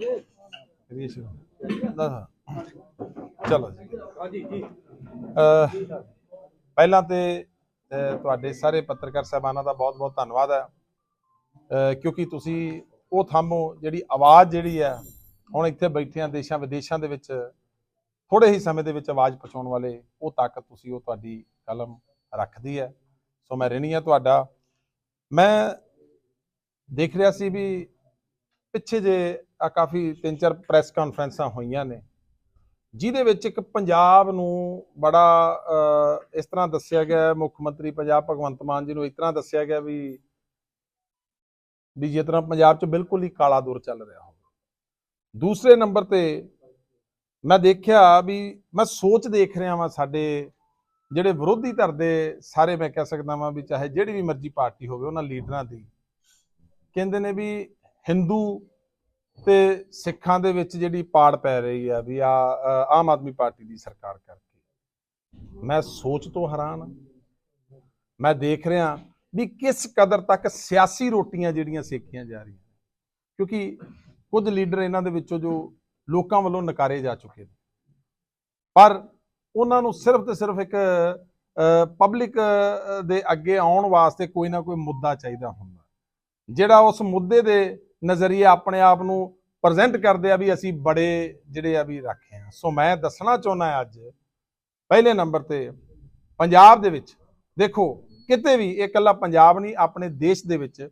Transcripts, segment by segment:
ਰੀਸ਼ ਦੱਸ ਚਲੋ ਜੀ। ਹਾਂਜੀ ਜੀ। ਪਹਿਲਾਂ ਤੇ ਤੁਹਾਡੇ ਸਾਰੇ ਪੱਤਰਕਾਰ ਸਾਹਿਬਾਨਾਂ ਦਾ ਬਹੁਤ-ਬਹੁਤ ਧੰਨਵਾਦ ਹੈ। ਕਿਉਂਕਿ ਤੁਸੀਂ ਉਹ ਥੰਮੋ ਜਿਹੜੀ ਆਵਾਜ਼ ਜਿਹੜੀ ਹੈ ਹੁਣ ਇੱਥੇ ਬੈਠੇ ਆ ਦੇਸ਼ਾਂ ਵਿਦੇਸ਼ਾਂ ਦੇ ਵਿੱਚ ਥੋੜੇ ਹੀ ਸਮੇਂ ਦੇ ਵਿੱਚ ਆਵਾਜ਼ ਪਹੁੰਚਾਉਣ ਵਾਲੇ ਉਹ ਤਾਕਤ ਤੁਸੀਂ ਉਹ ਤੁਹਾਡੀ ਕਲਮ ਰੱਖਦੀ ਹੈ। ਸੋ ਮੈਂ ਰਿਣੀ ਆ ਤੁਹਾਡਾ। ਮੈਂ ਦੇਖ ਰਿਹਾ ਸੀ ਵੀ ਪਿੱਛੇ ਜੇ ਆ ਕਾਫੀ ਤਿੰਨ ਚਾਰ ਪ੍ਰੈਸ ਕਾਨਫਰੰਸਾਂ ਹੋਈਆਂ ਨੇ, ਜਿਹਦੇ ਵਿੱਚ ਇੱਕ ਪੰਜਾਬ ਨੂੰ ਬੜਾ ਇਸ ਤਰ੍ਹਾਂ ਦੱਸਿਆ ਗਿਆ ਮੁੱਖ ਮੰਤਰੀ ਪੰਜਾਬ ਭਗਵੰਤ ਮਾਨ ਜੀ ਨੂੰ ਇਸ ਤਰ੍ਹਾਂ ਦੱਸਿਆ ਗਿਆ ਵੀ ਵੀ ਜਿਸ ਤਰ੍ਹਾਂ ਪੰਜਾਬ 'ਚ ਬਿਲਕੁਲ ਹੀ ਕਾਲਾ ਦੌਰ ਚੱਲ ਰਿਹਾ ਹੋਵੇ। ਦੂਸਰੇ ਨੰਬਰ ਤੇ ਮੈਂ ਦੇਖਿਆ ਵੀ, ਮੈਂ ਸੋਚ ਦੇਖ ਰਿਹਾ ਵਾਂ ਸਾਡੇ ਜਿਹੜੇ ਵਿਰੋਧੀ ਧਿਰ ਦੇ ਸਾਰੇ ਮੈਂ ਕਹਿ ਸਕਦਾ ਵਾਂ ਵੀ ਚਾਹੇ ਜਿਹੜੀ ਵੀ ਮਰਜ਼ੀ ਪਾਰਟੀ ਹੋਵੇ, ਉਹਨਾਂ ਲੀਡਰਾਂ ਦੀ, ਕਹਿੰਦੇ ਨੇ ਵੀ ਹਿੰਦੂ ਤੇ ਸਿੱਖਾਂ ਦੇ ਵਿੱਚ ਜਿਹੜੀ ਪਾੜ ਪੈ ਰਹੀ ਆ ਵੀ ਆ ਆਮ ਆਦਮੀ ਪਾਰਟੀ ਦੀ ਸਰਕਾਰ ਕਰਕੇ। ਮੈਂ ਸੋਚ ਤੋਂ ਹੈਰਾਨ ਹਾਂ ਮੈਂ ਦੇਖ ਰਿਹਾ ਵੀ ਕਿਸ ਕਦਰ ਤੱਕ ਸਿਆਸੀ ਰੋਟੀਆਂ ਜਿਹੜੀਆਂ ਸੇਕੀਆਂ ਜਾ ਰਹੀਆਂ ਕਿਉਂਕਿ ਕੁਝ ਲੀਡਰ ਇਹਨਾਂ ਦੇ ਵਿੱਚੋਂ ਜੋ ਲੋਕਾਂ ਵੱਲੋਂ ਨਕਾਰੇ ਜਾ ਚੁੱਕੇ ਨੇ। ਪਰ ਉਹਨਾਂ ਨੂੰ ਸਿਰਫ ਤੇ ਸਿਰਫ ਇੱਕ ਪਬਲਿਕ ਦੇ ਅੱਗੇ ਆਉਣ ਵਾਸਤੇ ਕੋਈ ਨਾ ਕੋਈ ਮੁੱਦਾ ਚਾਹੀਦਾ ਹੁੰਦਾ। ਜਿਹੜਾ ਉਸ ਮੁੱਦੇ ਦੇ ਨਜ਼ਰੀਏ ਆਪਣੇ ਆਪ ਨੂੰ ਪ੍ਰੈਜ਼ੈਂਟ ਕਰਦੇ ਆ ਵੀ ਅਸੀਂ ਬੜੇ ਜਿਹੜੇ ਆ ਵੀ ਰੱਖੇ ਆ। ਸੋ ਮੈਂ ਦੱਸਣਾ ਚਾਹੁੰਦਾ ਅੱਜ, ਪਹਿਲੇ ਨੰਬਰ ਤੇ ਪੰਜਾਬ ਦੇ ਵਿੱਚ ਦੇਖੋ, ਕਿਤੇ ਵੀ ਇਹ ਇਕੱਲਾ ਪੰਜਾਬ ਨਹੀਂ, ਆਪਣੇ ਦੇਸ਼ ਦੇ ਵਿੱਚ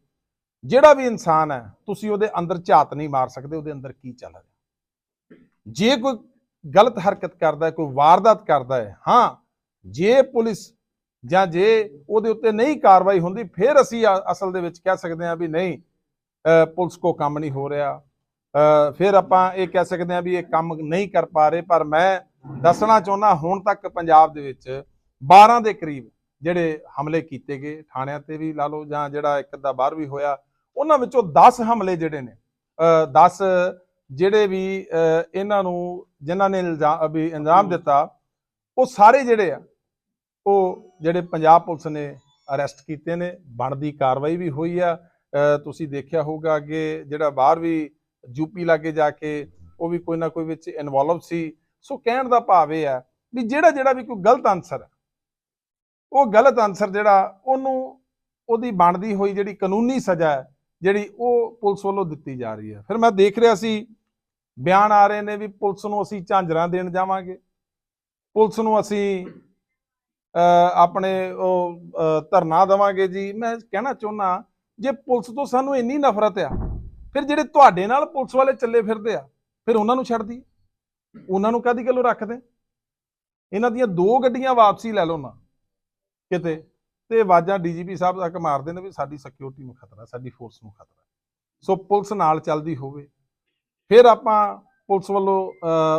ਜਿਹੜਾ ਵੀ ਇਨਸਾਨ ਹੈ, ਤੁਸੀਂ ਉਹਦੇ ਅੰਦਰ ਝਾਤ ਨਹੀਂ ਮਾਰ ਸਕਦੇ, ਉਹਦੇ ਅੰਦਰ ਕੀ ਚੱਲ ਰਿਹਾ? ਜੇ ਕੋਈ ਗਲਤ ਹਰਕਤ ਕਰਦਾ ਹੈ, ਕੋਈ ਵਾਰਦਾਤ ਕਰਦਾ ਹੈ, ਹਾਂ, ਜੇ ਪੁਲਿਸ ਜਾਂ ਜੇ ਉਹਦੇ ਉੱਤੇ ਨਹੀਂ ਕਾਰਵਾਈ ਹੁੰਦੀ, ਫਿਰ ਅਸੀਂ ਅਸਲ ਦੇ ਵਿੱਚ ਕਹਿ ਸਕਦੇ ਹਾਂ ਵੀ ਨਹੀਂ ਪੁਲਿਸ ਕੋ ਕੰਮ ਨਹੀਂ ਹੋ ਰਿਹਾ। ਫਿਰ ਆਪਾਂ ਇਹ ਕਹਿ ਸਕਦੇ ਹਾਂ ਵੀ ਇਹ ਕੰਮ ਨਹੀਂ ਕਰ ਪਾ ਰਹੇ, ਪਰ ਮੈਂ ਦੱਸਣਾ ਚਾਹੁੰਦਾ ਹੁਣ ਤੱਕ ਪੰਜਾਬ ਦੇ ਵਿੱਚ 12 ਦੇ ਕਰੀਬ ਜਿਹੜੇ ਹਮਲੇ ਕੀਤੇ ਗਏ, ਥਾਣਿਆਂ ਤੇ ਵੀ ਲਾ ਲਓ ਜਾਂ ਜਿਹੜਾ ਇੱਕ ਅੱਧਾ ਬਾਹਰ ਵੀ ਹੋਇਆ, ਉਹਨਾਂ ਵਿੱਚੋਂ 10 ਹਮਲੇ ਜਿਹੜੇ ਨੇ। 10 ਜਿਹੜੇ ਵੀ ਇਹਨਾਂ ਨੂੰ ਜਿਨ੍ਹਾਂ ਨੇ ਇਲਜ਼ਾਮ ਵੀ ਇੰਜਾਮ ਦਿੱਤਾ, ਉਹ ਸਾਰੇ ਜਿਹੜੇ ਆ, ਉਹ ਜਿਹੜੇ ਪੰਜਾਬ ਪੁਲਿਸ ਨੇ ਅਰੈਸਟ ਕੀਤੇ ਨੇ, ਬਣਦੀ ਕਾਰਵਾਈ ਵੀ ਹੋਈ ਆ। ਤੁਸੀਂ ਦੇਖਿਆ ਹੋਊਗਾ ਅੱਗੇ ਜਿਹੜਾ ਬਾਹਰ ਵੀ ਯੂਪੀ ਲਾਗੇ ਜਾ ਕੇ ਉਹ ਵੀ ਕੋਈ ਨਾ ਕੋਈ ਵਿੱਚ ਇਨਵੋਲਵ ਸੀ। ਸੋ ਕਹਿਣ ਦਾ ਭਾਵ ਇਹ ਹੈ ਵੀ ਜਿਹੜਾ ਜਿਹੜਾ ਵੀ ਕੋਈ ਗਲਤ ਆਨਸਰ ਹੈ, ਉਹ ਗਲਤ ਆਨਸਰ ਜਿਹੜਾ ਉਹਨੂੰ ਉਹਦੀ ਬਣਦੀ ਹੋਈ ਜਿਹੜੀ ਕਾਨੂੰਨੀ ਸਜ਼ਾ ਹੈ, ਜਿਹੜੀ ਉਹ ਪੁਲਿਸ ਵੱਲੋਂ ਦਿੱਤੀ ਜਾ ਰਹੀ ਹੈ। ਫਿਰ ਮੈਂ ਦੇਖ ਰਿਹਾ ਸੀ, ਬਿਆਨ ਆ ਰਹੇ ਨੇ ਵੀ ਪੁਲਿਸ ਨੂੰ ਅਸੀਂ ਝਾਂਜਰਾਂ ਦੇਣ ਜਾਵਾਂਗੇ। ਪੁਲਿਸ ਨੂੰ ਅਸੀਂ ਆਪਣੇ ਉਹ ਧਰਨਾ ਦੇਵਾਂਗੇ ਜੀ। ਮੈਂ ਕਹਿਣਾ ਚਾਹੁੰਦਾ ਜੇ ਪੁਲਿਸ ਤੋਂ ਸਾਨੂੰ ਇੰਨੀ ਨਫ਼ਰਤ ਆ, ਫਿਰ ਜਿਹੜੇ ਤੁਹਾਡੇ ਨਾਲ ਪੁਲਿਸ ਵਾਲੇ ਚੱਲੇ ਫਿਰਦੇ ਆ, ਫਿਰ ਉਹਨਾਂ ਨੂੰ ਛੱਡ ਦੀ। ਉਹਨਾਂ ਨੂੰ ਕਾਦੀ ਗੱਲੋਂ ਰੱਖਦੇ? ਇਹਨਾਂ ਦੀਆਂ ਦੋ ਗੱਡੀਆਂ ਵਾਪਸੀ ਲੈ ਲਓ ਨਾ, ਕਿਤੇ। ਤੇ ਆਵਾਜ਼ਾਂ ਡੀਜੀਪੀ ਸਾਹਿਬ ਤੱਕ ਮਾਰਦੇ ਨੇ ਵੀ ਸਾਡੀ ਸਿਕਿਉਰਿਟੀ ਨੂੰ ਖਤਰਾ, ਸਾਡੀ ਫੋਰਸ ਨੂੰ ਖਤਰਾ। ਸੋ ਪੁਲਿਸ ਨਾਲ ਚੱਲਦੀ ਹੋਵੇ। ਫਿਰ ਆਪਾਂ ਪੁਲਿਸ ਵੱਲੋਂ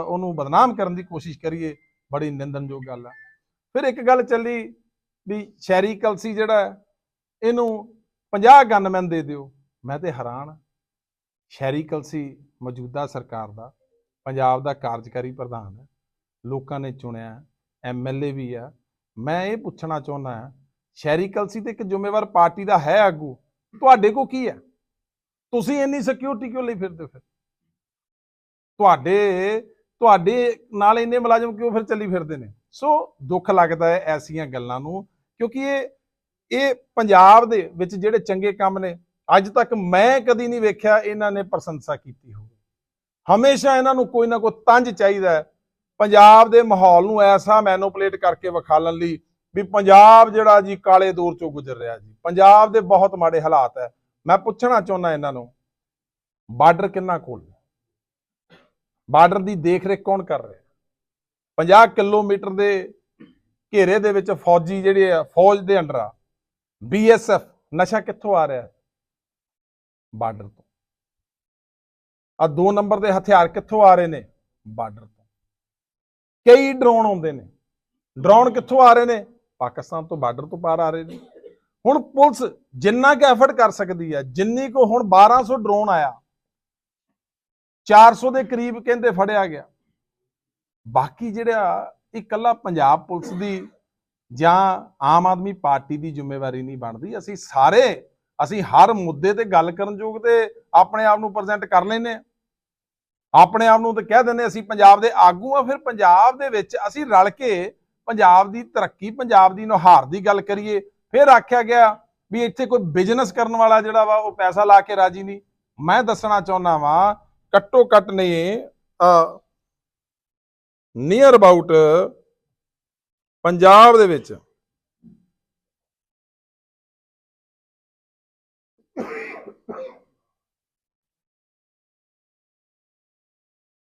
ਉਹਨੂੰ ਬਦਨਾਮ ਕਰਨ ਦੀ ਕੋਸ਼ਿਸ਼ ਕਰੀਏ। ਬੜੀ ਨਿੰਦਨਯੋਗ ਗੱਲ ਆ। ਫਿਰ ਇੱਕ ਗੱਲ ਚੱਲੀ ਵੀ ਸ਼ਹਿਰੀ ਕਲਸੀ ਜਿਹੜਾ, ਇਹਨੂੰ 50 ਗਨਮੈਨ ਦੇ ਦਿਓ। ਮੈਂ ਤੇ ਹੈਰਾਨ ਹਾਂ। ਸ਼ਹਿਰੀ ਕਲਸੀ ਮੌਜੂਦਾ ਸਰਕਾਰ ਦਾ, ਪੰਜਾਬ ਦਾ ਕਾਰਜਕਾਰੀ ਪ੍ਰਧਾਨ ਹੈ। ਲੋਕਾਂ ਨੇ ਚੁਣਿਆ ਐਮਐਲਏ ਵੀ ਆ ਮੈਂ ਇਹ ਪੁੱਛਣਾ ਚਾਹੁੰਦਾ ਹਾਂ, ਸ਼ਹਿਰੀ ਕਲਸੀ ਤੇ ਇੱਕ ਜ਼ਿੰਮੇਵਾਰ ਪਾਰਟੀ ਦਾ ਹੈ ਆਗੂ, ਤੁਹਾਡੇ ਕੋ ਕੀ ਹੈ? ਤੁਸੀਂ ਇੰਨੀ ਸਿਕਿਉਰਿਟੀ ਕਿਉਂ ਲਈ ਫਿਰਦੇ ਹੋ ਫਿਰ? ਤੁਹਾਡੇ ਤੁਹਾਡੇ ਨਾਲ ਇੰਨੇ ਮੁਲਾਜ਼ਮ ਕਿਉਂ ਫਿਰ ਚੱਲੀ ਫਿਰਦੇ ਨੇ? ਸੋ ਦੁੱਖ ਲੱਗਦਾ ਹੈ ਐਸੀਆਂ ਗੱਲਾਂ ਨੂੰ, ਕਿਉਂਕਿ ਇਹ ਇਹ ਪੰਜਾਬ ਦੇ ਵਿੱਚ ਜਿਹੜੇ ਚੰਗੇ ਕੰਮ ਨੇ, ਅੱਜ ਤੱਕ ਮੈਂ ਕਦੀ ਨਹੀਂ ਵੇਖਿਆ ਇਹਨਾਂ ਨੇ ਪ੍ਰਸ਼ੰਸਾ ਕੀਤੀ ਹੋਵੇ। ਹਮੇਸ਼ਾ ਇਹਨਾਂ ਨੂੰ ਕੋਈ ਨਾ ਕੋਈ ਤੰਜ ਚਾਹੀਦਾ ਹੈ। ਪੰਜਾਬ ਦੇ ਮਾਹੌਲ ਨੂੰ ਐਸਾ ਮੈਨੂਪਲੇਟ ਕਰਕੇ ਵਿਖਾਲਣ ਲਈ ਵੀ ਪੰਜਾਬ ਜਿਹੜਾ ਜੀ ਕਾਲੇ ਦੌਰ ਚੋਂ ਗੁਜ਼ਰ ਰਿਹਾ ਜੀ। ਪੰਜਾਬ ਦੇ ਬਹੁਤ ਮਾੜੇ ਹਾਲਾਤ ਹੈ। ਮੈਂ ਪੁੱਛਣਾ ਚਾਹੁੰਦਾ ਇਹਨਾਂ ਨੂੰ, ਬਾਰਡਰ ਕਿੰਨਾ ਕੋਲ ਬਾਰਡਰ ਦੀ ਦੇਖਰੇਖ ਕੌਣ ਕਰ ਰਿਹਾ? 50 ਕਿਲੋਮੀਟਰ ਦੇ ਘੇਰੇ ਦੇ ਵਿੱਚ ਫੌਜੀ ਜਿਹੜੇ ਆ, ਫੌਜ ਦੇ ਅੰਡਰ ਆ ਬੀਐਸਐਫ ਨਸ਼ਾ ਕਿੱਥੋਂ ਆ ਰਿਹਾ? ਬਾਰਡਰ ਤੋਂ। ਆ ਦੋ ਨੰਬਰ ਦੇ ਹਥਿਆਰ ਕਿੱਥੋਂ ਆ ਰਹੇ ਨੇ? ਬਾਰਡਰ ਤੋਂ। ਕਈ ਡਰੋਨ ਆਉਂਦੇ ਨੇ। ਡਰੋਨ ਕਿੱਥੋਂ ਆ ਰਹੇ ਨੇ? ਪਾਕਿਸਤਾਨ ਤੋਂ ਬਾਰਡਰ ਤੋਂ ਪਾਰ ਆ ਰਹੇ ਨੇ। ਹੁਣ ਪੁਲਿਸ ਜਿੰਨਾ ਕਿ ਐਫਰਟ ਕਰ ਸਕਦੀ ਹੈ, ਜਿੰਨੀ ਕੋ ਹੁਣ 1200 ਡਰੋਨ ਆਇਆ 400 ਦੇ ਕਰੀਬ ਕਹਿੰਦੇ ਫੜਿਆ ਗਿਆ। ਬਾਕੀ ਜਿਹੜਾ ਇਹ ਇਕੱਲਾ ਪੰਜਾਬ ਪੁਲਿਸ ਦੀ ਜਾਂ ਆਮ ਆਦਮੀ ਪਾਰਟੀ ਦੀ ਜ਼ਿੰਮੇਵਾਰੀ ਨਹੀਂ ਬਣਦੀ, ਅਸੀਂ ਸਾਰੇ, ਅਸੀਂ ਹਰ ਮੁੱਦੇ ਤੇ ਗੱਲ ਕਰਨ ਯੋਗ ਤੇ ਆਪਣੇ ਆਪ ਨੂੰ ਪ੍ਰੈਜ਼ੈਂਟ ਕਰ ਲੈਨੇ ਆ ਆਪਣੇ ਆਪ ਨੂੰ ਤਾਂ ਕਹਿ ਦਿੰਦੇ ਅਸੀਂ ਪੰਜਾਬ ਦੇ ਆਗੂ ਆ ਫਿਰ ਪੰਜਾਬ ਦੇ ਵਿੱਚ ਅਸੀਂ ਰਲ ਕੇ ਪੰਜਾਬ ਦੀ ਤਰੱਕੀ, ਪੰਜਾਬ ਦੀ ਨੁਹਾਰ ਦੀ ਗੱਲ ਕਰੀਏ, ਫਿਰ ਆਖਿਆ ਗਿਆ ਵੀ ਇੱਥੇ ਕੋਈ ਬਿਜ਼ਨਸ ਕਰਨ ਵਾਲਾ ਜਿਹੜਾ ਵਾ, ਉਹ ਪੈਸਾ ਲਾ ਕੇ ਰਾਜੀ ਨਹੀਂ। ਮੈਂ ਦੱਸਣਾ ਚਾਹੁੰਦਾ ਵਾਂ, ਘੱਟੋ ਘੱਟ ਨੇ ਨੀਅਰ ਅਬਾਊਟ ਪੰਜਾਬ ਦੇ ਵਿੱਚ।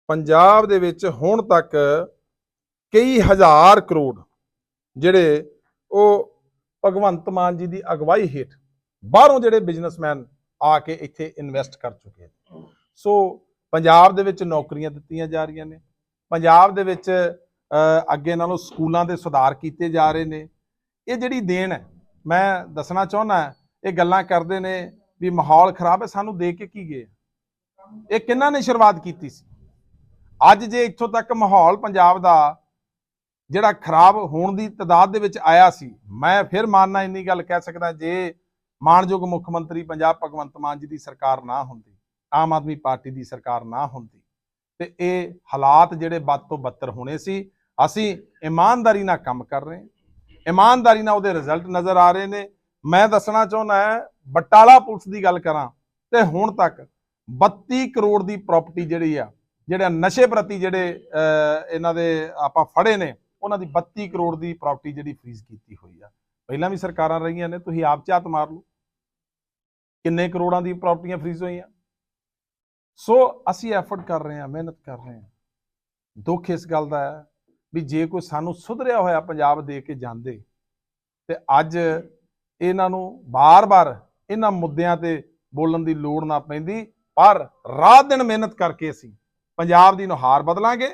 ਪੰਜਾਬ ਦੇ ਵਿੱਚ ਹੁਣ ਤੱਕ ਕਈ ਹਜ਼ਾਰ ਕਰੋੜ ਜਿਹੜੇ ਉਹ ਭਗਵੰਤ ਮਾਨ ਜੀ ਦੀ ਅਗਵਾਈ ਹੇਠ ਬਾਹਰੋਂ ਜਿਹੜੇ ਬਿਜ਼ਨਸਮੈਨ ਆ ਕੇ ਇੱਥੇ ਇਨਵੈਸਟ ਕਰ ਚੁੱਕੇ ਨੇ। ਸੋ ਪੰਜਾਬ ਦੇ ਵਿੱਚ ਨੌਕਰੀਆਂ ਦਿੱਤੀਆਂ ਜਾ ਰਹੀਆਂ ਨੇ। ਪੰਜਾਬ ਦੇ ਵਿੱਚ ਅੱਗੇ ਨਾਲੋਂ ਸਕੂਲਾਂ ਦੇ ਸੁਧਾਰ ਕੀਤੇ ਜਾ ਰਹੇ ਨੇ। ਇਹ ਜਿਹੜੀ ਦੇਣ ਹੈ, ਮੈਂ ਦੱਸਣਾ ਚਾਹੁੰਦਾ ਇਹ ਗੱਲਾਂ ਕਰਦੇ ਨੇ ਵੀ ਮਾਹੌਲ ਖਰਾਬ ਹੈ, ਸਾਨੂੰ ਦੇ ਕੇ ਕੀ ਗਏ ਇਹ ਕਿੰਨਾਂ ਨੇ ਸ਼ੁਰੂਆਤ ਕੀਤੀ ਸੀ? ਅੱਜ ਜੇ ਇੱਥੋਂ ਤੱਕ ਮਾਹੌਲ ਪੰਜਾਬ ਦਾ ਜਿਹੜਾ ਖਰਾਬ ਹੋਣ ਦੀ ਤਦਾਦ ਦੇ ਵਿੱਚ ਆਇਆ ਸੀ, ਮੈਂ ਫਿਰ ਮਾਨਣਾ ਇੰਨੀ ਗੱਲ ਕਹਿ ਸਕਦਾ ਜੇ ਮਾਨਯੋਗ ਮੁੱਖ ਮੰਤਰੀ ਪੰਜਾਬ ਭਗਵੰਤ ਮਾਨ ਜੀ ਦੀ ਸਰਕਾਰ ਨਾ ਹੁੰਦੀ, ਆਮ ਆਦਮੀ ਪਾਰਟੀ ਦੀ ਸਰਕਾਰ ਨਾ ਹੁੰਦੀ, ਤੇ ਇਹ ਹਾਲਾਤ ਜਿਹੜੇ ਵੱਧ ਤੋਂ ਬੱਤਰ ਹੋਣੇ ਸੀ ਅਸੀਂ ਇਮਾਨਦਾਰੀ ਨਾਲ ਕੰਮ ਕਰ ਰਹੇ ਹਾਂ। ਇਮਾਨਦਾਰੀ ਨਾਲ ਉਹਦੇ ਰਿਜ਼ਲਟ ਨਜ਼ਰ ਆ ਰਹੇ ਨੇ। ਮੈਂ ਦੱਸਣਾ ਚਾਹੁੰਦਾ ਹੈ, ਬਟਾਲਾ ਪੁਲਿਸ ਦੀ ਗੱਲ ਕਰਾਂ ਤੇ ਹੁਣ ਤੱਕ 32 ਕਰੋੜ ਦੀ ਪ੍ਰਾਪਰਟੀ ਜਿਹੜੀ ਆ, ਜਿਹੜਾ ਨਸ਼ੇ ਪ੍ਰਤੀ ਜਿਹੜੇ ਇਹਨਾਂ ਦੇ ਆਪਾਂ ਫੜੇ ਨੇ, ਉਹਨਾਂ ਦੀ 32 ਕਰੋੜ ਦੀ ਪ੍ਰਾਪਰਟੀ ਜਿਹੜੀ ਫ੍ਰੀਜ਼ ਕੀਤੀ ਹੋਈ ਆ। ਪਹਿਲਾਂ ਵੀ ਸਰਕਾਰਾਂ ਰਹੀਆਂ ਨੇ, ਤੁਸੀਂ ਆਪ ਝਾਤ ਮਾਰ ਲਓ। ਕਿੰਨੇ ਕਰੋੜਾਂ ਦੀ ਪ੍ਰਾਪਰਟੀਆਂ ਫ੍ਰੀਜ਼ ਹੋਈਆਂ। ਸੋ ਅਸੀਂ ਐਫਰਟ ਕਰ ਰਹੇ ਹਾਂ, ਮਿਹਨਤ ਕਰ ਰਹੇ ਹਾਂ। ਦੁੱਖ ਇਸ ਗੱਲ ਦਾ ਹੈ ਵੀ ਜੇ ਕੋਈ ਸਾਨੂੰ ਸੁਧਰਿਆ ਹੋਇਆ ਪੰਜਾਬ ਦੇ ਕੇ ਜਾਂਦੇ, ਤੇ ਅੱਜ ਇਹਨਾਂ ਨੂੰ ਬਾਰ-ਬਾਰ ਇਹਨਾਂ ਮੁੱਦਿਆਂ ਤੇ ਬੋਲਣ ਦੀ ਲੋੜ ਨਾ ਪੈਂਦੀ, ਪਰ ਰਾਤ ਦਿਨ ਮਿਹਨਤ ਕਰਕੇ ਅਸੀਂ ਪੰਜਾਬ ਦੀ ਨੁਹਾਰ ਬਦਲਾਂਗੇ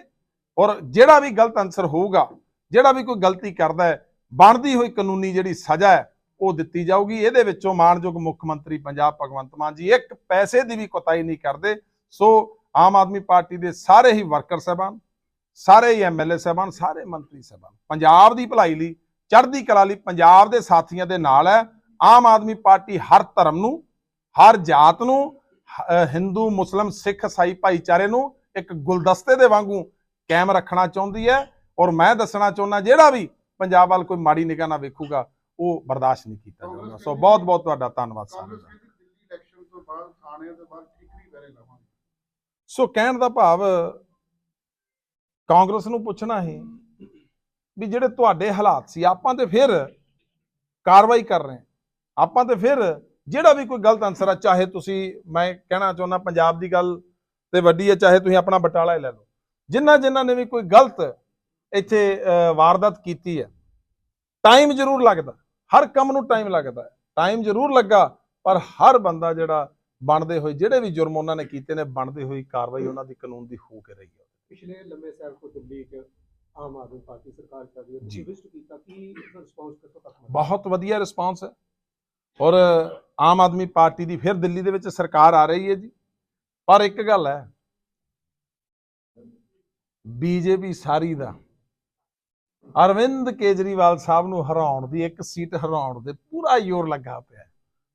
ਔਰ ਜਿਹੜਾ ਵੀ ਗਲਤ ਅਨਸਰ ਹੋਊਗਾ, ਜਿਹੜਾ ਵੀ ਕੋਈ ਗਲਤੀ ਕਰਦਾ ਹੈ, ਬਣਦੀ ਹੋਈ ਕਾਨੂੰਨੀ ਜਿਹੜੀ ਸਜ਼ਾ ਹੈ, ਉਹ ਦਿੱਤੀ ਜਾਊਗੀ। ਇਹਦੇ ਵਿੱਚੋਂ ਮਾਣਯੋਗ ਮੁੱਖ ਮੰਤਰੀ ਪੰਜਾਬ ਭਗਵੰਤ ਮਾਨ ਜੀ ਇੱਕ ਪੈਸੇ ਦੀ ਵੀ ਕੋਤਾਈ ਨਹੀਂ ਕਰਦੇ। ਸੋ ਆਮ ਆਦਮੀ ਪਾਰਟੀ ਦੇ ਸਾਰੇ ਹੀ ਵਰਕਰ ਸਾਹਿਬਾਨ ਸਾਰੇ ਹੀ ਐਮਐਲਏ ਸਾਹਿਬਾਨ ਸਾਰੇ ਮੰਤਰੀ ਸਾਹਿਬਾਨ ਪੰਜਾਬ ਦੀ ਭਲਾਈ ਲਈ ਚੜ੍ਹਦੀ ਕਲਾ ਲਈ ਪੰਜਾਬ ਦੇ ਸਾਥੀਆਂ ਦੇ ਨਾਲ ਹੈ। ਆਮ ਆਦਮੀ ਪਾਰਟੀ ਹਰ ਧਰਮ ਨੂੰ ਹਰ ਜਾਤ ਨੂੰ ਹਿੰਦੂ ਮੁਸਲਮ ਸਿੱਖ ਇਸਾਈ ਭਾਈਚਾਰੇ ਨੂੰ ਇੱਕ ਗੁਲਦਸਤੇ ਦੇ ਵਾਂਗੂ ਕਾਇਮ ਰੱਖਣਾ ਚਾਹੁੰਦੀ ਹੈ। ਔਰ ਮੈਂ ਦੱਸਣਾ ਚਾਹੁੰਦਾ ਜਿਹੜਾ ਵੀ ਪੰਜਾਬ ਵੱਲ ਕੋਈ ਮਾੜੀ ਨਿਗਾਹ ਨਾਲ ਵੇਖੂਗਾ ਉਹ ਬਰਦਾਸ਼ਤ ਨਹੀਂ ਕੀਤਾ ਜਾਊਗਾ। ਸੋ ਬਹੁਤ ਬਹੁਤ ਤੁਹਾਡਾ ਧੰਨਵਾਦ ਸਾਰਿਆਂ ਦਾ। ਸੋ ਕਹਿਣ ਦਾ ਭਾਵ ਕਾਂਗਰਸ ਨੂੰ ਪੁੱਛਣਾ ਹੈ ਵੀ ਜਿਹੜੇ ਤੁਹਾਡੇ ਹਾਲਾਤ ਸੀ, ਆਪਾਂ ਤੇ ਫਿਰ ਕਾਰਵਾਈ ਕਰ ਰਹੇ ਆਪਾਂ ਤੇ ਫਿਰ ਜਿਹੜਾ ਵੀ ਕੋਈ ਗਲਤ ਅਨਸਰ ਆ, ਚਾਹੇ ਤੁਸੀਂ, ਮੈਂ ਕਹਿਣਾ ਚਾਹੁੰਦਾ ਪੰਜਾਬ ਦੀ ਗੱਲ ਤੇ ਵੱਡੀ ਹੈ, ਚਾਹੇ ਤੁਸੀਂ ਆਪਣਾ ਬਟਾਲਾ ਹੀ ਲੈ ਲਓ। ਜਿਨ੍ਹਾਂ ਜਿਨ੍ਹਾਂ ਨੇ ਵੀ ਕੋਈ ਗਲਤ ਇੱਥੇ ਵਾਰਦਾਤ ਕੀਤੀ ਹੈ ਟਾਈਮ ਜ਼ਰੂਰ ਲੱਗਦਾ। ਹਰ ਕੰਮ ਨੂੰ ਟਾਈਮ ਲੱਗਦਾ ਟਾਈਮ ਜ਼ਰੂਰ ਲੱਗਾ, ਪਰ ਹਰ ਬੰਦਾ ਜਿਹੜਾ ਬਣਦੇ ਹੋਏ ਜਿਹੜੇ ਵੀ ਜੁਰਮ ਉਹਨਾਂ ਨੇ ਕੀਤੇ ਨੇ ਬਣਦੇ ਹੋਈ ਕਾਰਵਾਈ ਉਹਨਾਂ ਦੀ ਕਾਨੂੰਨ ਦੀ ਹੋ ਕੇ ਰਹੀ ਹੈ ਪਿਛਲੇ ਲੰਮੇ ਸਾਲ ਤੋਂ ਦਿੱਲੀ ਇੱਕ ਆਮ ਆਦਮੀ ਪਾਰਟੀ ਸਰਕਾਰ ਚੱਲ ਰਹੀ ਹੈ। ਤੁਸੀਂ ਵਿਜ਼ਿਟ ਕੀਤਾ ਕਿ ਇਸਦਾ ਰਿਸਪੌਂਸ ਕਿੱਥੋਂ ਤੱਕ? ਬਹੁਤ ਵਧੀਆ ਰਿਸਪਾਂਸ ਹੈ ਔਰ ਆਮ ਆਦਮੀ ਪਾਰਟੀ ਦੀ ਫਿਰ ਦਿੱਲੀ ਦੇ ਵਿੱਚ ਸਰਕਾਰ ਆ ਰਹੀ ਹੈ ਜੀ ਪਰ ਇੱਕ ਗੱਲ ਹੈ ਬੀਜੇਪੀ ਸਾਰੀ ਦਾ ਅਰਵਿੰਦ ਕੇਜਰੀਵਾਲ ਸਾਹਿਬ ਨੂੰ ਹਰਾਉਣ ਦੀ ਇੱਕ ਸੀਟ ਹਰਾਉਣ ਦੇ ਪੂਰਾ ਜ਼ੋਰ ਲੱਗਾ ਪਿਆ।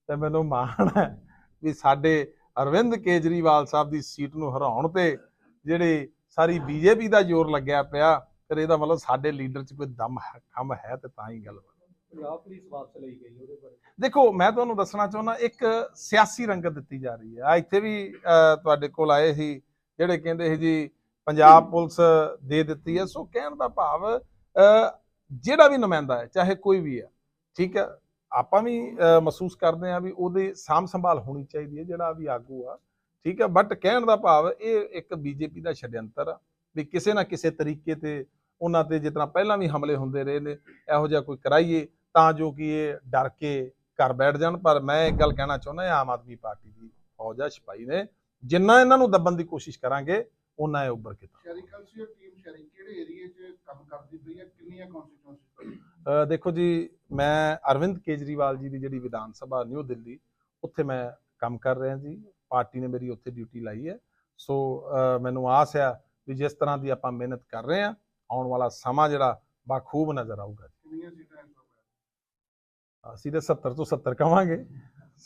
ਤੇ ਮੈਨੂੰ ਮਾਣ ਹੈ ਵੀ ਸਾਡੇ ਅਰਵਿੰਦ ਕੇਜਰੀਵਾਲ ਸਾਹਿਬ ਦੀ ਸੀਟ ਨੂੰ ਹਰਾਉਣ ਤੇ ਜਿਹੜੇ ਸਾਰੀ ਬੀਜੇਪੀ ਦਾ ਜ਼ੋਰ ਲੱਗਿਆ ਪਿਆ ਫਿਰ ਇਹਦਾ ਮਤਲਬ ਸਾਡੇ ਲੀਡਰ 'ਚ ਕੋਈ ਦਮ ਹੈ ਹੈ ਤੇ ਤਾਂ ਹੀ ਗੱਲ। ਪੰਜਾਬ ਪੁਲਿਸ ਵਾਪਸ ਲਈ ਗਈ ਉਹਦੇ ਬਾਰੇ। ਦੇਖੋ ਮੈਂ ਤੁਹਾਨੂੰ ਦੱਸਣਾ ਚਾਹੁੰਦਾ ਇੱਕ ਸਿਆਸੀ ਰੰਗਤ ਦਿੱਤੀ ਜਾ ਰਹੀ ਹੈ। ਆ ਇੱਥੇ ਵੀ ਤੁਹਾਡੇ ਕੋਲ ਆਏ ਸੀ ਜਿਹੜੇ ਕਹਿੰਦੇ ਸੀ ਜੀ ਪੰਜਾਬ ਪੁਲਿਸ ਦੇ ਦਿੱਤੀ ਹੈ। ਸੋ ਕਹਿਣ ਦਾ ਭਾਵ ਜਿਹੜਾ ਵੀ ਨੁਮਾਇੰਦਾ ਹੈ ਚਾਹੇ ਕੋਈ ਵੀ ਹੈ ਠੀਕ ਹੈ ਆਪਾਂ ਵੀ ਮਹਿਸੂਸ ਕਰਦੇ ਹਾਂ ਵੀ ਉਹਦੇ ਸਾਂਭ ਸੰਭਾਲ ਹੋਣੀ ਚਾਹੀਦੀ ਹੈ, ਜਿਹੜਾ ਵੀ ਆਗੂ ਆ, ਠੀਕ ਹੈ? ਬਟ ਕਹਿਣ ਦਾ ਭਾਵ ਇਹ ਇੱਕ ਬੀਜੇਪੀ ਦਾ ਛਡਯੰਤਰ ਆ ਵੀ ਕਿਸੇ ਨਾ ਕਿਸੇ ਤਰੀਕੇ ਤੇ ਉਹਨਾਂ ਤੇ ਜਿਤਨਾ ਪਹਿਲਾਂ ਵੀ ਹਮਲੇ ਹੁੰਦੇ ਰਹੇ ਨੇ, ਇਹੋ ਜਿਹਾ ਕੋਈ ਕਰਾਈਏ ਤਾਂ ਜੋ ਕਿ ਇਹ ਡਰ ਕੇ ਘਰ ਬੈਠ ਜਾਣ। ਪਰ ਮੈਂ ਇੱਕ ਗੱਲ ਕਹਿਣਾ ਚਾਹੁੰਦਾ ਆਮ ਆਦਮੀ ਪਾਰਟੀ ਦੀ ਫੌਜ ਆ, ਸਿਪਾਹੀ ਨੇ। ਜਿੰਨਾ ਇਹਨਾਂ ਨੂੰ ਦੱਬਣ ਦੀ ਕੋਸ਼ਿਸ਼ ਕਰਾਂਗੇ ਉਹਨਾਂ ਇਹ ਉੱਭਰ ਕੇ ਸ਼ਹਿਰੀ ਕਲਸੀ ਟੀਮ ਸ਼ਹਿਰੀ ਕਿਹੜੇ ਏਰੀਏ 'ਚ ਕੰਮ ਕਰਦੀ ਪਈ ਹੈ? ਕਿੰਨੀਆਂ ਕਨਸਟੀਟਿਊਂਸੀ ਦੇਖੋ ਜੀ ਮੈਂ ਅਰਵਿੰਦ ਕੇਜਰੀਵਾਲ ਜੀ ਦੀ ਜਿਹੜੀ ਵਿਧਾਨ ਸਭਾ ਨਿਊ ਦਿੱਲੀ ਉੱਥੇ ਮੈਂ ਕੰਮ ਕਰ ਰਿਹਾ ਜੀ ਪਾਰਟੀ ਨੇ ਮੇਰੀ ਉੱਥੇ ਡਿਊਟੀ ਲਾਈ ਹੈ। ਸੋ ਮੈਨੂੰ ਆਸ ਆ ਵੀ ਜਿਸ ਤਰ੍ਹਾਂ ਦੀ ਆਪਾਂ ਮਿਹਨਤ ਕਰ ਰਹੇ ਹਾਂ ਆਉਣ ਵਾਲਾ ਸਮਾਂ ਜਿਹੜਾ ਬਾਖੂਬ ਨਜ਼ਰ ਆਊਗਾ ਬਾਅਦ ਅਸੀਂ ਤੇ 70 ਤੋਂ 70 ਕਵਾਂਗੇ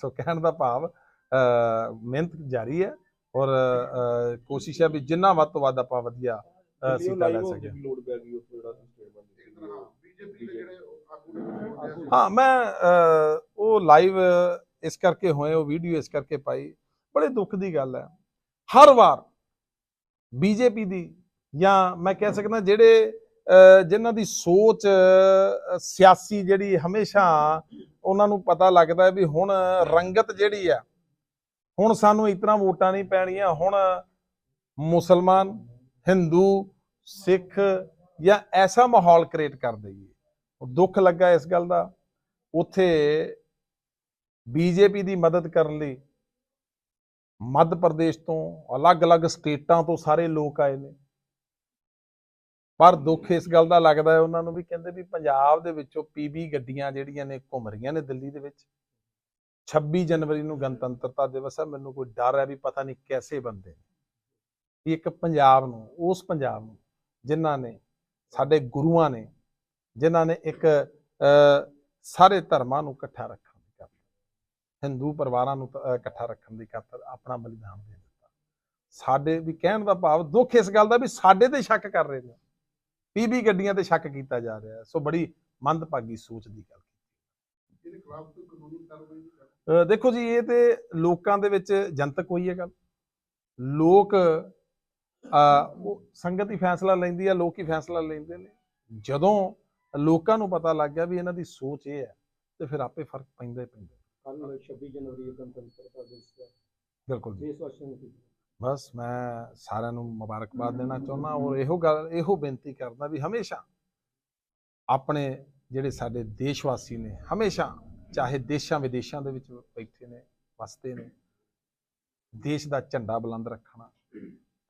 ਸੋ ਕਹਿਣ ਦਾ ਭਾਵ ਮਿਹਨਤ ਜਾਰੀ ਹੈ ਔਰ ਕੋਸ਼ਿਸ਼ ਹੈ ਵੀ ਜਿੰਨਾ ਵੱਧ ਤੋਂ ਵੱਧ ਆਪਾਂ ਵਧੀਆ ਸੀਟਾਂ ਲੈ ਸਕੀਏ। ਲੋਡ ਪੈ ਗਈ ਉਸ ਜਿਹੜਾ ਸਟੇਟਮੈਂਟ ਇੱਕ ਤਰ੍ਹਾਂ ਬੀਜੇਪੀ ਦੇ ਜਿਹੜੇ ਆਗੂ ਨੇ ਉਹ ਬੋਲਦੇ ਆ ਹਾਂ ਮੈਂ ਉਹ ਲਾਈਵ ਇਸ ਕਰਕੇ ਹੋਏ ਉਹ ਵੀਡੀਓ ਇਸ ਕਰਕੇ ਪਾਈ। ਬੜੇ ਦੁੱਖ ਦੀ ਗੱਲ ਹੈ। ਹਰ ਵਾਰ ਬੀਜੇਪੀ ਦੀ ਜਾਂ ਮੈਂ ਕਹਿ ਸਕਦਾ ਜਿਹੜੇ ਜਿਨ੍ਹਾਂ ਦੀ ਸੋਚ ਸਿਆਸੀ ਜਿਹੜੀ ਹਮੇਸ਼ਾ ਉਹਨਾਂ ਨੂੰ ਪਤਾ ਲੱਗਦਾ ਵੀ ਹੁਣ ਰੰਗਤ ਜਿਹੜੀ ਆ ਹੁਣ ਸਾਨੂੰ ਇਤਨਾ ਵੋਟਾਂ ਨਹੀਂ ਪੈਣੀਆਂ। ਹੁਣ ਮੁਸਲਮਾਨ ਹਿੰਦੂ ਸਿੱਖ ਜਾਂ ਐਸਾ ਮਾਹੌਲ ਕ੍ਰੀਏਟ ਕਰ ਦਈਏ। ਦੁੱਖ ਲੱਗਾ ਇਸ ਗੱਲ ਦਾ, ਉੱਥੇ ਬੀਜੇਪੀ ਦੀ ਮਦਦ ਕਰਨ ਲਈ ਮੱਧ ਪ੍ਰਦੇਸ਼ ਤੋਂ ਅਲੱਗ-ਅਲੱਗ ਸਟੇਟਾਂ ਤੋਂ ਸਾਰੇ ਲੋਕ ਆਏ ਨੇ। ਪਰ ਦੁੱਖ ਇਸ ਗੱਲ ਦਾ ਲੱਗਦਾ ਹੈ ਉਹਨਾਂ ਨੂੰ ਵੀ ਕਹਿੰਦੇ ਵੀ ਪੰਜਾਬ ਦੇ ਵਿੱਚੋਂ ਪੀਬੀ ਗੱਡੀਆਂ ਜਿਹੜੀਆਂ ਨੇ ਘੁੰਮ ਰਹੀਆਂ ਨੇ ਦਿੱਲੀ ਦੇ ਵਿੱਚ। 26 ਜਨਵਰੀ ਨੂੰ ਗਣਤੰਤਰਤਾ ਦਿਵਸ ਹੈ, ਮੈਨੂੰ ਕੋਈ ਡਰ ਹੈ ਵੀ ਪਤਾ ਨਹੀਂ ਕੈਸੇ ਬੰਦੇ ਨੇ। ਵੀ ਇੱਕ ਪੰਜਾਬ ਨੂੰ, ਉਸ ਪੰਜਾਬ ਨੂੰ, ਜਿਨ੍ਹਾਂ ਨੇ ਸਾਡੇ ਗੁਰੂਆਂ ਨੇ ਜਿਨ੍ਹਾਂ ਨੇ ਇੱਕ ਸਾਰੇ ਧਰਮਾਂ ਨੂੰ ਇਕੱਠਾ ਰੱਖਣ ਦੀ ਖਾਤਰ ਹਿੰਦੂ ਪਰਿਵਾਰਾਂ ਨੂੰ ਇਕੱਠਾ ਰੱਖਣ ਦੀ ਖਾਤਰ ਆਪਣਾ ਬਲੀਦਾਨ ਦੇ ਦਿੱਤਾ। ਸਾਡੇ ਵੀ ਕਹਿਣ ਦਾ ਭਾਵ ਦੁੱਖ ਇਸ ਗੱਲ ਦਾ ਵੀ ਸਾਡੇ ਤੇ ਸ਼ੱਕ ਕਰ ਰਹੇ ਨੇ। ਪੀਬੀ ਗੱਡੀਆਂ ਤੇ ਸ਼ੱਕ ਕੀਤਾ ਜਾ ਰਿਹਾ ਸੋ ਬੜੀ ਮੰਦਭਾਗੀ ਸੋਚ ਦੀ ਗੱਲ ਕਰ ਦੇਖੋ ਜੀ ਇਹ ਤੇ ਲੋਕਾਂ ਦੇ ਵਿੱਚ ਜਨਤਕ ਹੋਈ ਹੈ ਗੱਲ। ਲੋਕ ਉਹ ਸੰਗਤ ਹੀ ਫੈਸਲਾ ਲੈਂਦੀ ਹੈ ਲੋਕ ਹੀ ਫੈਸਲਾ ਲੈਂਦੇ ਨੇ। ਜਦੋਂ ਲੋਕਾਂ ਨੂੰ ਪਤਾ ਲੱਗ ਗਿਆ ਵੀ ਇਹਨਾਂ ਦੀ ਸੋਚ ਇਹ ਹੈ ਤੇ ਫਿਰ ਆਪੇ ਫ਼ਰਕ ਪੈਂਦਾ ਹੀ ਪੈਂਦਾ। ਕੱਲ 26 ਜਨਵਰੀ ਗਣਤੰਤਰਤਾ ਦਿਵਸ ਹੈ ਬਿਲਕੁਲ ਜੀ। ਦੇਸ਼ ਵਾਸੀਆਂ ਨੂੰ ਕੀ ਬਸ ਮੈਂ ਸਾਰਿਆਂ ਨੂੰ ਮੁਬਾਰਕਬਾਦ ਦੇਣਾ ਚਾਹੁੰਦਾ ਔਰ ਇਹੋ ਗੱਲ ਇਹੋ ਬੇਨਤੀ ਕਰਦਾ ਵੀ ਹਮੇਸ਼ਾ ਆਪਣੇ ਜਿਹੜੇ ਸਾਡੇ ਦੇਸ਼ ਵਾਸੀ ਨੇ ਹਮੇਸ਼ਾ ਚਾਹੇ ਦੇਸ਼ਾਂ ਵਿਦੇਸ਼ਾਂ ਦੇ ਵਿੱਚ ਬੈਠੇ ਨੇ ਵਸਦੇ ਨੇ ਦੇਸ਼ ਦਾ ਝੰਡਾ ਬੁਲੰਦ ਰੱਖਣਾ।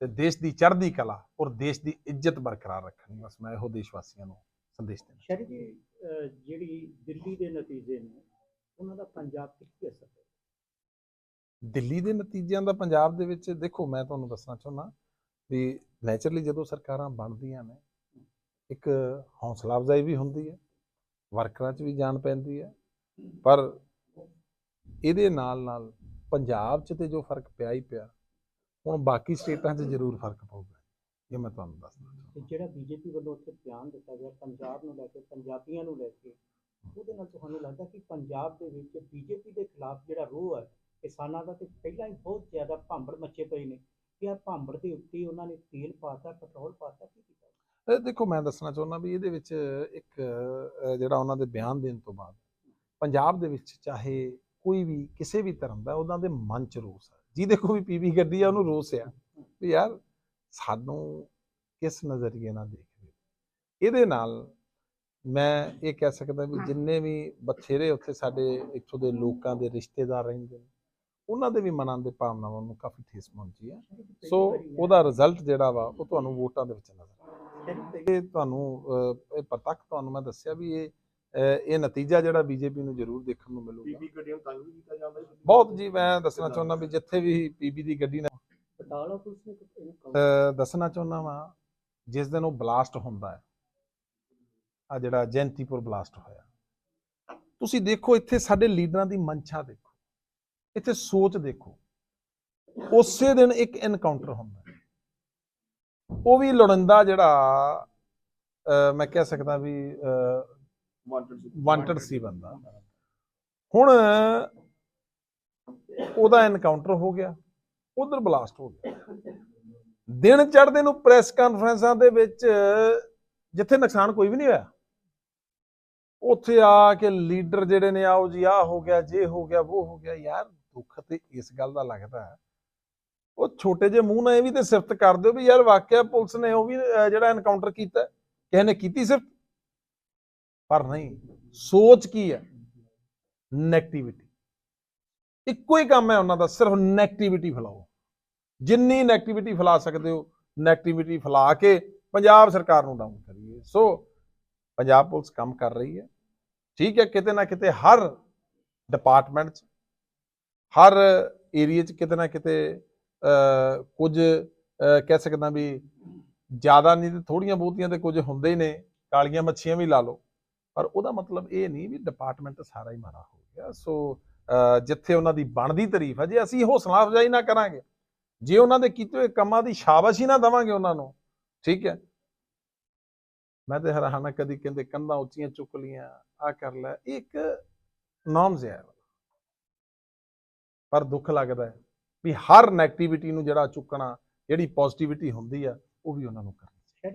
ਤੇ ਦੇਸ਼ ਦੀ ਚੜ੍ਹਦੀ ਕਲਾ ਔਰ ਦੇਸ਼ ਦੀ ਇੱਜ਼ਤ ਬਰਕਰਾਰ ਰੱਖਣੀ ਬਸ ਮੈਂ ਇਹੋ ਦੇਸ਼ ਵਾਸੀਆਂ ਨੂੰ ਸੰਦੇਸ਼ ਦੇਣਾ ਸ਼ਰੀ ਜੀ ਜਿਹੜੀ ਦਿੱਲੀ ਦੇ ਨਤੀਜੇ ਨੇ ਉਹਨਾਂ ਦਾ ਪੰਜਾਬ ਤੇ ਕੀ ਅਸਰ ਦਿੱਲੀ ਦੇ ਨਤੀਜਿਆਂ ਦਾ ਪੰਜਾਬ ਦੇ ਵਿੱਚ ਦੇਖੋ ਮੈਂ ਤੁਹਾਨੂੰ ਦੱਸਣਾ ਚਾਹੁੰਦਾ ਵੀ ਨੇਚਰਲੀ ਜਦੋਂ ਸਰਕਾਰਾਂ ਬਣਦੀਆਂ ਨੇ ਇੱਕ ਹੌਸਲਾ ਅਫਜ਼ਾਈ ਵੀ ਹੁੰਦੀ ਹੈ ਵਰਕਰਾਂ 'ਚ ਵੀ ਜਾਨ ਪੈਂਦੀ ਹੈ ਪਰ ਇਹਦੇ ਨਾਲ ਨਾਲ ਪੰਜਾਬ 'ਚ ਤੇ ਜੋ ਫ਼ਰਕ ਪਿਆ ਹੀ ਪਿਆ ਹੁਣ ਬਾਕੀ ਸਟੇਟਾਂ 'ਚ ਜ਼ਰੂਰ ਫ਼ਰਕ ਪਊਗਾ ਇਹ ਮੈਂ ਤੁਹਾਨੂੰ ਦੱਸਦਾ ਤੇ ਜਿਹੜਾ ਬੀਜੇਪੀ ਵੱਲੋਂ ਉੱਥੇ ਬਿਆਨ ਦਿੱਤਾ ਗਿਆ ਪੰਜਾਬ ਨੂੰ ਲੈ ਕੇ ਪੰਜਾਬੀਆਂ ਨੂੰ ਲੈ ਕੇ ਉਹਦੇ ਨਾਲ ਤੁਹਾਨੂੰ ਲੱਗਦਾ ਕਿ ਪੰਜਾਬ ਦੇ ਵਿੱਚ ਬੀਜੇਪੀ ਦੇ ਖਿਲਾਫ ਜਿਹੜਾ ਰੋਹ ਹੈ ਕਿਸਾਨਾਂ ਦਾ ਤੇ ਪਹਿਲਾਂ ਹੀ ਬਹੁਤ ਜ਼ਿਆਦਾ ਭਾਂਬੜ ਮੱਚੇ ਪਏ ਨੇ ਕਿ ਆ ਭਾਂਬੜ ਦੇ ਉੱਤੇ ਉਹਨਾਂ ਨੇ ਤੇਲ ਪਾਤਾ ਪੈਟਰੋਲ ਪਾਤਾ ਕੀ ਕੀਤਾ? ਇਹ ਦੇਖੋ ਮੈਂ ਦੱਸਣਾ ਚਾਹੁੰਦਾ ਵੀ ਇਹਦੇ ਵਿੱਚ ਇੱਕ ਜਿਹੜਾ ਉਹਨਾਂ ਦੇ ਬਿਆਨ ਦੇਣ ਤੋਂ ਬਾਅਦ ਪੰਜਾਬ ਦੇ ਵਿੱਚ ਚਾਹੇ ਕੋਈ ਵੀ ਕਿਸੇ ਵੀ ਧਰਮ ਦਾ ਉਹਨਾਂ ਦੇ ਮਨ ਚ ਰੋਸ ਹੈ। ਜਿਹਦੇ ਕੋ ਵੀ ਪੀਵੀ ਗੱਡੀ ਆ ਉਹਨੂੰ ਰੋਸ ਆ ਵੀ ਯਾਰ ਸਾਨੂੰ ਕਿਸ ਨਜ਼ਰੀਏ ਨਾਲ ਦੇਖ ਰਹੇ ਹੋ। ਇਹਦੇ ਨਾਲ ਮੈਂ ਇਹ ਕਹਿ ਸਕਦਾ ਵੀ ਜਿੰਨੇ ਵੀ ਬਥੇਰੇ ਉੱਥੇ ਸਾਡੇ ਇੱਥੋਂ ਦੇ ਲੋਕਾਂ ਦੇ ਰਿਸ਼ਤੇਦਾਰ ਰਹਿੰਦੇ ਨੇ ਉਹਨਾਂ ਦੇ ਵੀ ਮਨਾਂ ਦੇ ਭਾਵਨਾਵਾਂ ਨੂੰ ਕਾਫੀ ਠੇਸ ਪਹੁੰਚੀ ਹੈ ਸੋ ਉਹਦਾ ਰਿਜ਼ਲਟ ਜਿਹੜਾ ਵਾ ਉਹ ਤੁਹਾਨੂੰ ਵੋਟਾਂ ਦੇ ਵਿੱਚ ਨਜ਼ਰ ਆਉਂਦਾ ਇਹ ਤੁਹਾਨੂੰ ਇਹ ਪ੍ਰਤੱਖ ਤੁਹਾਨੂੰ ਮੈਂ ਦੱਸਿਆ ਵੀ ਇਹ ਇਹ ਨਤੀਜਾ ਜਿਹੜਾ ਬੀਜੇਪੀ ਨੂੰ ਜ਼ਰੂਰ ਦੇਖਣ ਨੂੰ ਮਿਲੂਗਾ। ਪੀਪੀ ਗੱਡੀਆਂ ਨੂੰ ਤੰਗ ਵੀ ਕੀਤਾ ਜਾਂਦਾ ਹੈ ਬਹੁਤ ਜੀ ਮੈਂ ਦੱਸਣਾ ਚਾਹੁੰਦਾ ਵੀ ਜਿੱਥੇ ਵੀ ਪੀਬੀ ਦੀ ਗੱਡੀ ਨੇ ਬਟਾਲਾ ਪੁਲਿਸ ਨੇ ਦੱਸਣਾ ਚਾਹੁੰਦਾ ਵਾਂ ਜਿਸ ਦਿਨ ਉਹ ਬਲਾਸਟ ਹੁੰਦਾ ਹੈ ਆ ਜਿਹੜਾ ਜੈਂਤੀਪੁਰ ਬਲਾਸਟ ਹੋਇਆ। ਤੁਸੀਂ ਦੇਖੋ ਇੱਥੇ ਸਾਡੇ ਲੀਡਰਾਂ ਦੀ ਮਨਸ਼ਾ ਦੇਖੋ ਇੱਥੇ ਸੋਚ ਦੇਖੋ। ਉਸੇ ਦਿਨ ਇੱਕ ਐਨਕਾਊਂਟਰ ਹੁੰਦਾ। ਉਹ ਵੀ ਲੋੜੰਦਾ ਜਿਹੜਾ ਅਹ, ਮੈਂ ਕਹਿ ਸਕਦਾ ਵੀ ਵਾਂਟਡ ਸੀ। ਬੰਦਾ। ਹੁਣ ਉਹਦਾ ਐਨਕਾਊਂਟਰ ਹੋ ਗਿਆ। ਉਧਰ ਬਲਾਸਟ ਹੋ ਗਿਆ। ਦਿਨ ਚੜ੍ਹਦੇ ਨੂੰ ਪ੍ਰੈਸ ਕਾਨਫਰੰਸਾਂ ਦੇ ਵਿੱਚ ਜਿੱਥੇ ਨੁਕਸਾਨ ਕੋਈ ਵੀ ਨਹੀਂ ਹੋਇਆ। ਉੱਥੇ ਆ ਕੇ ਲੀਡਰ ਜਿਹੜੇ ਨੇ, ਆਓ ਜੀ ਆ ਹੋ ਗਿਆ, ਜੇ ਹੋ ਗਿਆ ਉਹ ਹੋ ਗਿਆ। ਯਾਰ, ਦੁੱਖ ਤੇ ਇਸ ਗੱਲ ਦਾ ਲੱਗਦਾ ਹੈ। ਉਹ ਛੋਟੇ ਜਿਹੇ ਮੂੰਹ ਨਾਲ ਇਹ ਵੀ ਤੇ ਸਿਫਤ ਕਰ ਦਿਓ ਵੀ ਯਾਰ ਵਾਕਿਆ ਪੁਲਿਸ ਨੇ ਉਹ ਵੀ ਜਿਹੜਾ ਐਨਕਾਊਂਟਰ ਕੀਤਾ ਕਿਸੇ ਨੇ ਕੀਤੀ ਸਿਰਫ ਪਰ ਨਹੀਂ ਸੋਚ ਕੀ ਹੈ? ਨੈਗੇਟਿਵਿਟੀ ਇੱਕੋ ਹੀ ਕੰਮ ਹੈ ਉਹਨਾਂ ਦਾ ਸਿਰਫ ਨੈਗੇਟਿਵਿਟੀ ਫੈਲਾਓ। ਜਿੰਨੀ ਨੈਗੇਟਿਵਿਟੀ ਫੈਲਾ ਸਕਦੇ ਹੋ ਨੈਗੇਟਿਵਿਟੀ ਫੈਲਾ ਕੇ ਪੰਜਾਬ ਸਰਕਾਰ ਨੂੰ ਡਾਊਨ ਕਰੀਏ। ਸੋ ਪੰਜਾਬ ਪੁਲਿਸ ਕੰਮ ਕਰ ਰਹੀ ਹੈ। ਠੀਕ ਹੈ ਕਿਤੇ ਨਾ ਕਿਤੇ ਹਰ ਡਿਪਾਰਟਮੈਂਟ 'ਚ ਹਰ ਏਰੀਆ 'ਚ ਕਿਤੇ ਨਾ ਕਿਤੇ ਕੁਝ ਅਹ, ਕਹਿ ਸਕਦਾ ਵੀ ਜ਼ਿਆਦਾ ਨਹੀਂ ਤੇ ਥੋੜੀਆਂ ਬਹੁਤੀਆਂ ਤੇ ਕੁਝ ਹੁੰਦੇ ਹੀ ਨੇ। ਕਾਲੀਆਂ ਮੱਛੀਆਂ ਵੀ ਲਾ ਲਓ। ਪਰ ਉਹਦਾ ਮਤਲਬ ਇਹ ਨਹੀਂ ਵੀ ਡਿਪਾਰਟਮੈਂਟ ਸਾਰਾ ਹੀ ਮਾੜਾ ਹੋ ਗਿਆ। ਸੋ ਜਿੱਥੇ ਉਹਨਾਂ ਦੀ ਬਣਦੀ ਤਾਰੀਫ ਹੈ ਜੇ ਅਸੀਂ ਹੌਸਲਾ ਅਫਜ਼ਾਈ ਨਾ ਕਰਾਂਗੇ, ਜੇ ਉਹਨਾਂ ਦੇ ਕੀਤੇ ਹੋਏ ਕੰਮਾਂ ਦੀ ਸ਼ਾਬਾਸ਼ੀ ਨਾ ਦਵਾਂਗੇ ਉਹਨਾਂ ਨੂੰ, ਠੀਕ ਹੈ? ਮੈਂ ਤੇ ਹੈਰਾਨਾ ਕਦੀ ਕਹਿੰਦੇ ਕੰਧਾਂ ਉੱਚੀਆਂ ਚੁੱਕ ਲੀਆਂ ਆ ਕਰ ਲੈ, ਇਹ ਇੱਕ ਨੋਰਮਸ ਹੈ। ਪਰ ਦੁੱਖ ਲੱਗਦਾ ਹੈ ਵੀ ਹਰ ਨੈਗੇਟਿਵਿਟੀ ਨੂੰ ਜਿਹੜਾ ਚੁੱਕਣਾ, ਜਿਹੜੀ ਪੋਜ਼ਿਟਿਵਿਟੀ ਹੁੰਦੀ ਆ, ਉਹ ਵੀ ਉਹਨਾਂ ਨੂੰ ਕਰਨਾ